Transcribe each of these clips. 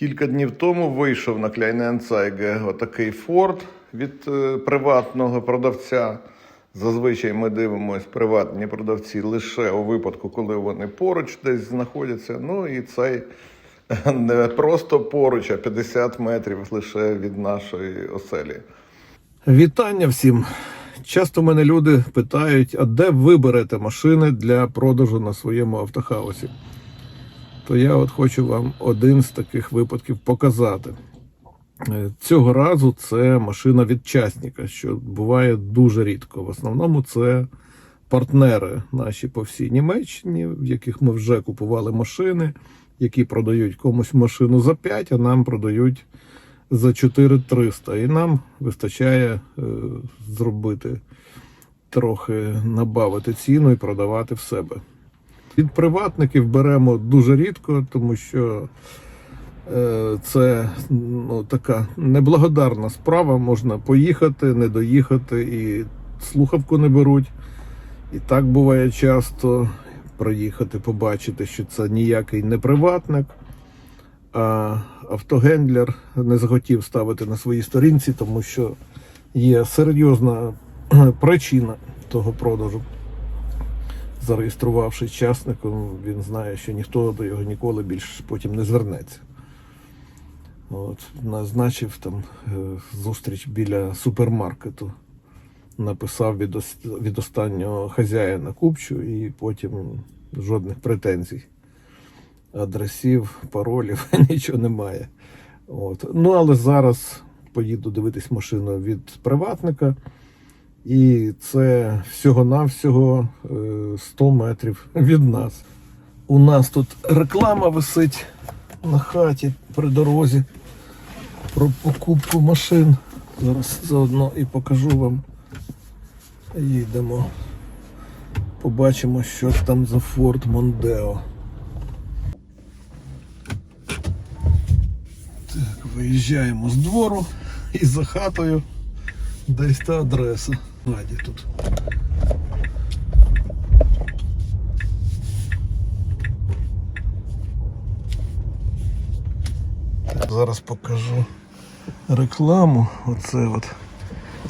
Кілька днів тому вийшов на Kleinanzeige отакий Ford від е, приватного продавця. Зазвичай ми дивимося приватні продавці лише у випадку, коли вони поруч десь знаходяться. Ну і цей не просто поруч, а 50 метрів лише від нашої оселі. Вітання всім. Часто мене люди питають, а де ви берете машини для продажу на своєму автохаусі? То я от хочу вам один з таких випадків показати. Е, Цього разу це машина від частника, що буває дуже рідко. В основному це партнери наші по всій Німеччині, в яких ми вже купували машини, які продають комусь машину за 5, а нам продають за 4300. І нам вистачає е, зробити трохи набавити ціну і продавати в себе. Від приватників беремо дуже рідко, тому що е, це ну, така неблагодарна справа. Можна поїхати, не доїхати, і слухавку не беруть. І так буває часто проїхати, побачити, що це ніякий не приватник. А автогендлер не захотів ставити на своїй сторінці, тому що є серйозна причина того продажу. Зареєструвавши частником, він знає, що ніхто до його ніколи більше потім не звернеться. От, назначив там е, зустріч біля супермаркету. Написав від, від останнього хазяїна купчу і потім жодних претензій. Адресів, паролів, нічого немає. От. Ну, але зараз поїду дивитись машину від приватника. І це всього-навсього е, 100 метрів від нас. У нас тут реклама висить на хаті при дорозі про покупку машин. Зараз заодно і покажу вам. Їдемо. Побачимо, що там за Ford Mondeo. Так, виїжджаємо з двору і за хатою десь та адреса. Наді тут. Зараз покажу рекламу. Оце от.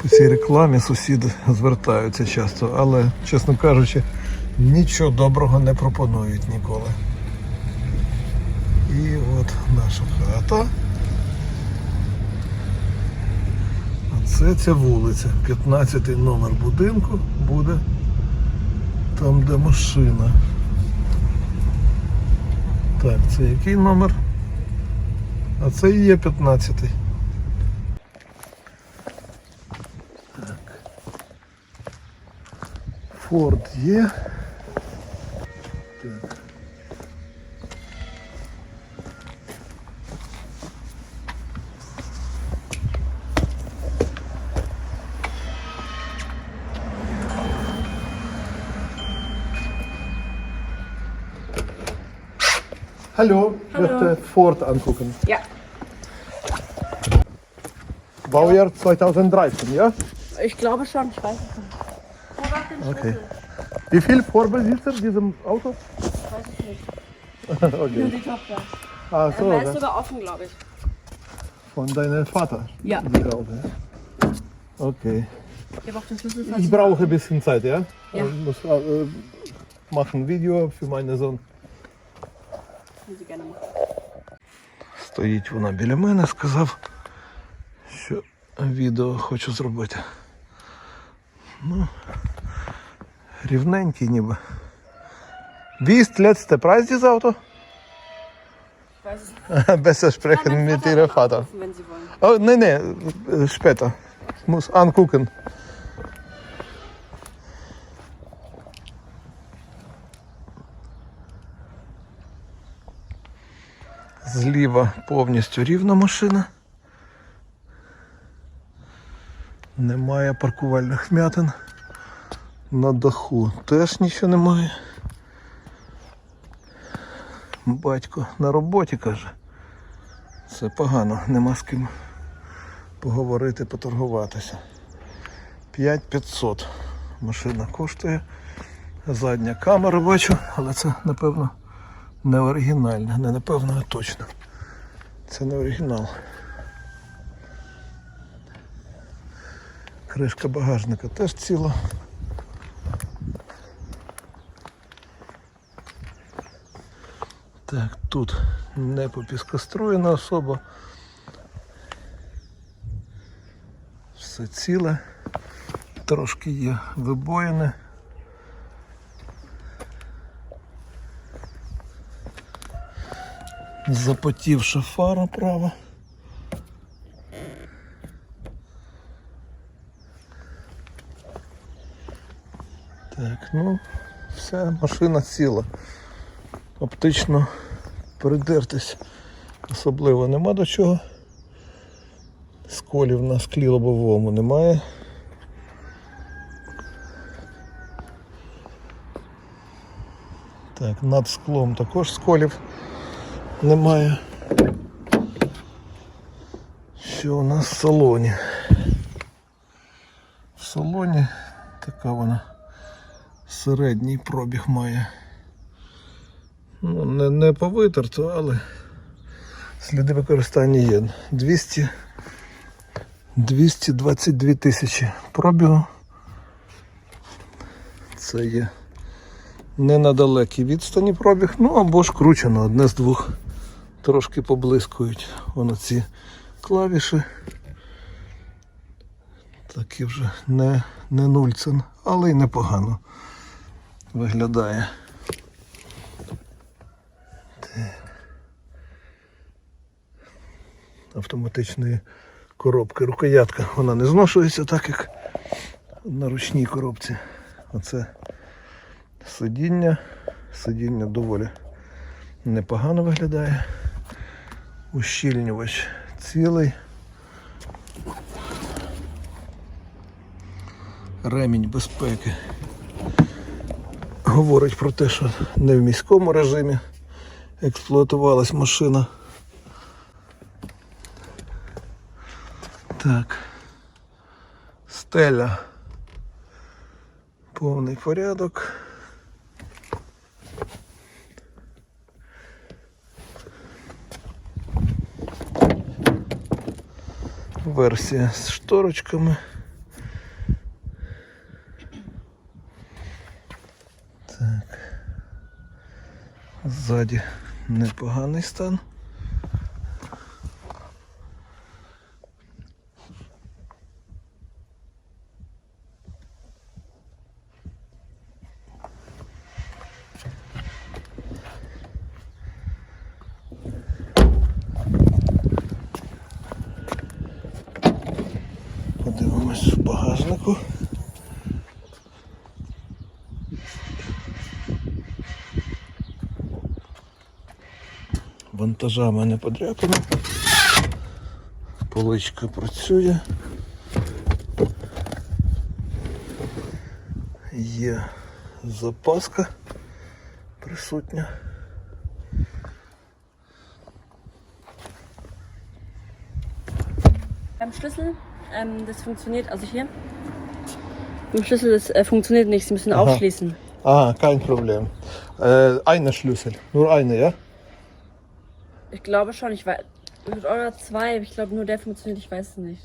По цій рекламі сусіди звертаються часто, але, чесно кажучи, нічого доброго не пропонують ніколи. І от наша хата. Це ця вулиця. 15 номер будинку буде там, де машина. Так, це який номер? А це і є 15. Форд є. Так. Hallo, ich möchte Ford angucken. Ja, Baujahr 2013, ja? ich glaube schon, ich weiß es nicht. Okay. Wie viel Vorbesitzer diesem Auto? Weiß ich nicht. Nur okay. die Tochter. Ah, so, Er ist sogar offen, glaube ich. von deinem Vater. Ja. Die Auto. ja. Okay. Ich habe auch den Schlüssel Ich brauche ein bisschen Zeit, ja? Ja. Ich muss äh, machen Video für meinen Sohn. Стоїть вона біля мене, сказав, що відео хочу зробити. Ну, рівненький ніби. Letzte Preis dieses Auto? Besser sprechen mit Vater. Oh, nee, nee, äh, später. Ich muss angucken. Зліва повністю рівна машина. Немає паркувальних вмятин. На даху теж нічого немає. Батько на роботі каже. Це погано, нема з ким поговорити, поторгуватися. 5500 машина коштує. Задня камера бачу, але це напевно не оригінальна, не напевно, а точно. Це не оригінал. Кришка багажника теж ціла. Так, тут не попіскоструєна особа. Все ціле. Трошки є вибоїне. Запотівша фара права. Так, ну, вся машина ціла. Оптично придертись особливо нема до чого. Сколів на склі лобовому немає. Так, над склом також сколів немає. Що у нас в салоні? В салоні така вона середній пробіг має. Ну, не, не повитерто, але сліди використання є. 200, 222 тисячі пробігу. Це є не на далекій відстані пробіг, ну або ж кручено, одне з двох. Трошки поблискують воно ці клавіші. Такі вже не, не нульцин, але й непогано виглядає. автоматичної коробки. Рукоятка вона не зношується так, як на ручній коробці. Оце сидіння. Сидіння доволі непогано виглядає. Ущільнювач цілий. Ремінь безпеки говорить про те, що не в міському режимі експлуатувалась машина. Так. Стеля. Повний порядок. Версія з шторочками. Так. Ззаді непоганий стан. Подивимось в багажнику. Вантажами не подряпано. Поличка працює. Є запаска присутня. Beim Schlüssel, ähm, das funktioniert, also hier. Im Schlüssel, das äh, funktioniert nicht, Sie müssen Aha. aufschließen. Ah, kein Problem. Äh, eine Schlüssel. Nur eine, ja? Ich glaube schon, ich weiß. Mit oder zwei, ich glaube nur der funktioniert, ich weiß es nicht.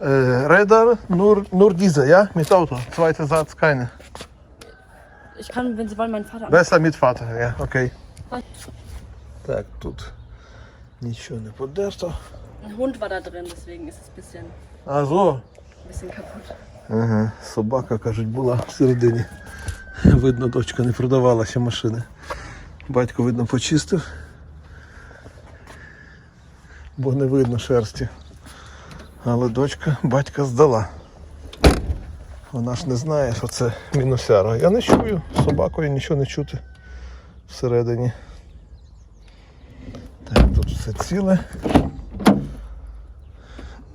Äh, Räder, nur, nur diese, ja? Mit Auto. Zweiter Satz, keine. Ich kann, wenn Sie wollen, meinen Vater Besser mit Vater, ja, окей. Так, тут нічого не подерто. Ein Hund war da drin, deswegen ist es ein bisschen, А зо. ein bisschen kaputt. Ага, собака, кажуть, була всередині. Видно, дочка не продавала ще машини. Батько, видно, почистив. Бо не видно шерсті. Але дочка батька здала. Вона ж не знає, що це мінусяра. Я не чую, собакою нічого не чути всередині. Так, тут все ціле.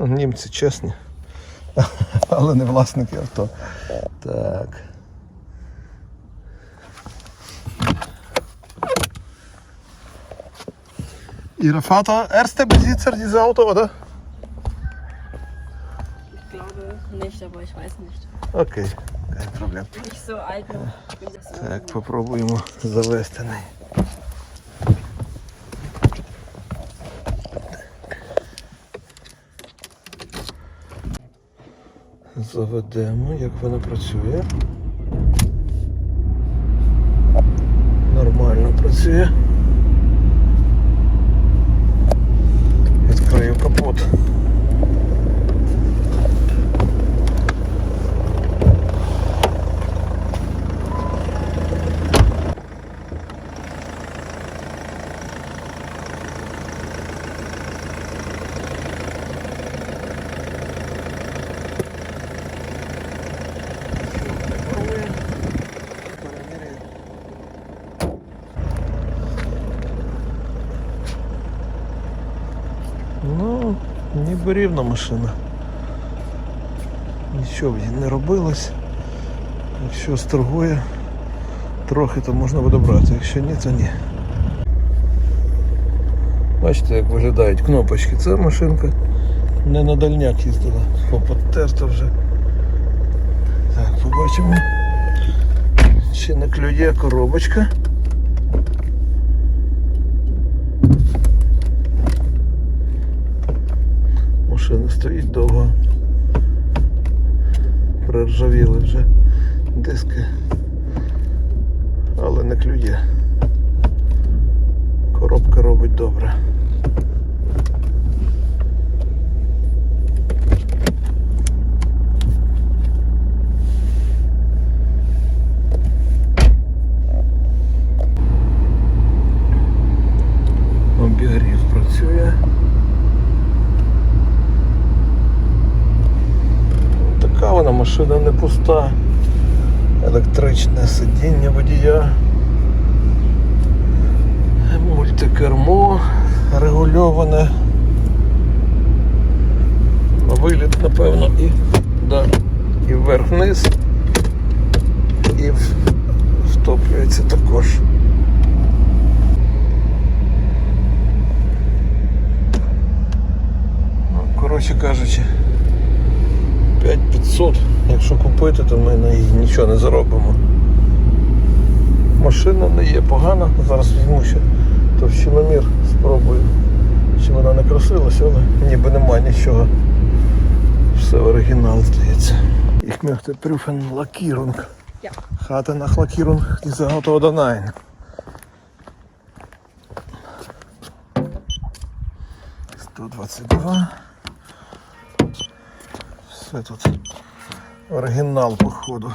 Ну, Німці чесні. Але не власники авто. Так. Ihre Vater, erster Besitzer dieses Auto, oder? Ich glaube nicht, aber ich weiß nicht. Окей, kein Problem. Bin nicht so alt noch. Bin das so Так, попробуємо завести неї. Заведемо, як вона працює. Нормально працює. Відкрию капот. Ну, ніби рівна машина. Нічого в ній не робилось. Якщо сторгує, трохи то можна буде брати, якщо ні, то ні. Бачите, як виглядають кнопочки. Це машинка не на дальняк їздила, попотерта вже. Так, побачимо. Чи не клює коробочка. Машина стоїть довго. Проржавіли вже диски. Але не клює. Коробка робить добре. Обігрів працює. Така вона машина не пуста. Електричне сидіння водія. Мультикермо регульоване. На виліт, напевно, і, да, і вверх-вниз. І втоплюється також. Ну, коротше кажучи. 5500. Якщо купити, то ми на її нічого не заробимо. Машина не є погана. Зараз візьму ще товщиномір, спробую. Чи вона не красилась, але ніби нема нічого. Все оригінал здається. Ich möchte prüfen Lackierung. Ja. Hatte nach Lackierung diese Auto oder nein? Сто двадцять два. Все тут оригінал, походу.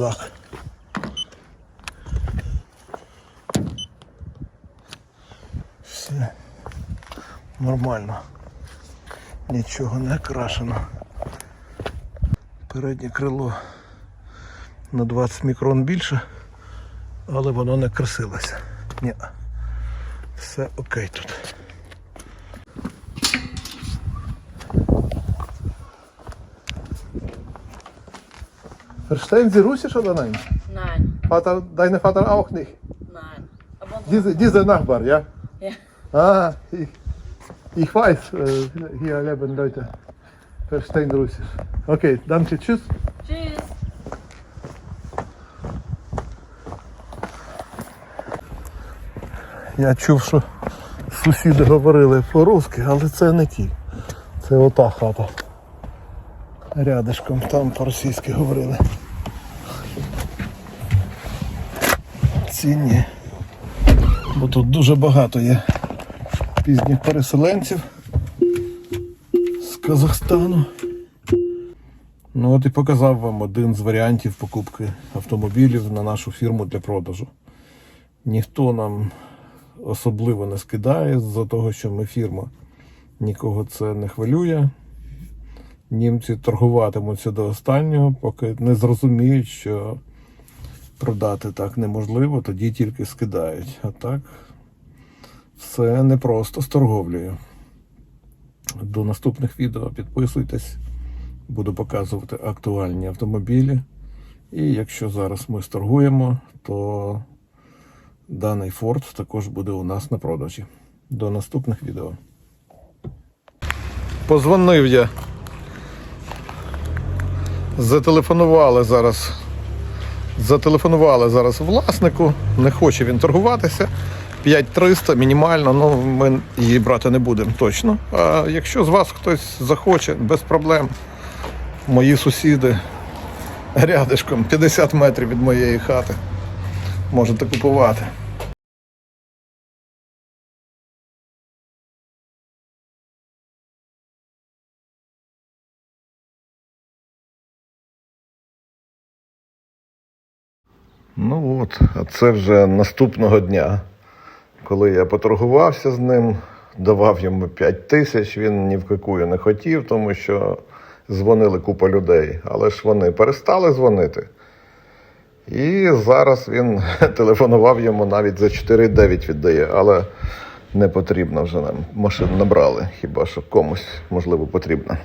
Так. Все нормально. Нічого не крашено. Переднє крило на 20 мікрон більше, але воно не красилося. Ні. Все окей тут. Verstehen Sie Russisch oder nein? Nein, Vater, deine Vater auch nicht. nein. Aber Diese, dieser Nachbar, ja? Ja. Ah, ich, ich weiß, hier leben Leute, verstehen Russisch. Okay, danke, tschüss. Tschüss. Я чув, що сусіди говорили по-русски, але це не ті. Це ота хата. Рядышком там по-російськи говорили. Ці ні. Бо тут дуже багато є пізніх переселенців з Казахстану. Ну от і показав вам один з варіантів покупки автомобілів на нашу фірму для продажу. Ніхто нам особливо не скидає з-за того, що ми фірма. Нікого це не хвилює. Німці торгуватимуться до останнього, поки не зрозуміють, що продати так неможливо, тоді тільки скидають. А так все непросто з торговлею. До наступних відео підписуйтесь, буду показувати актуальні автомобілі. І якщо зараз ми сторгуємо, то даний Ford також буде у нас на продажі. До наступних відео. Позвонив я. Зателефонували зараз. Зателефонували зараз власнику, не хоче він торгуватися. 5300 мінімально, ну ми її брати не будемо точно. А якщо з вас хтось захоче, без проблем. Мої сусіди рядишком 50 метрів від моєї хати. Можете купувати. Ну от, а це вже наступного дня, коли я поторгувався з ним, давав йому 5 тисяч, він ні в какую не хотів, тому що дзвонили купа людей. Але ж вони перестали дзвонити. І зараз він телефонував йому навіть за 4,9 віддає, але не потрібно вже нам. Машин набрали, хіба що комусь можливо потрібно.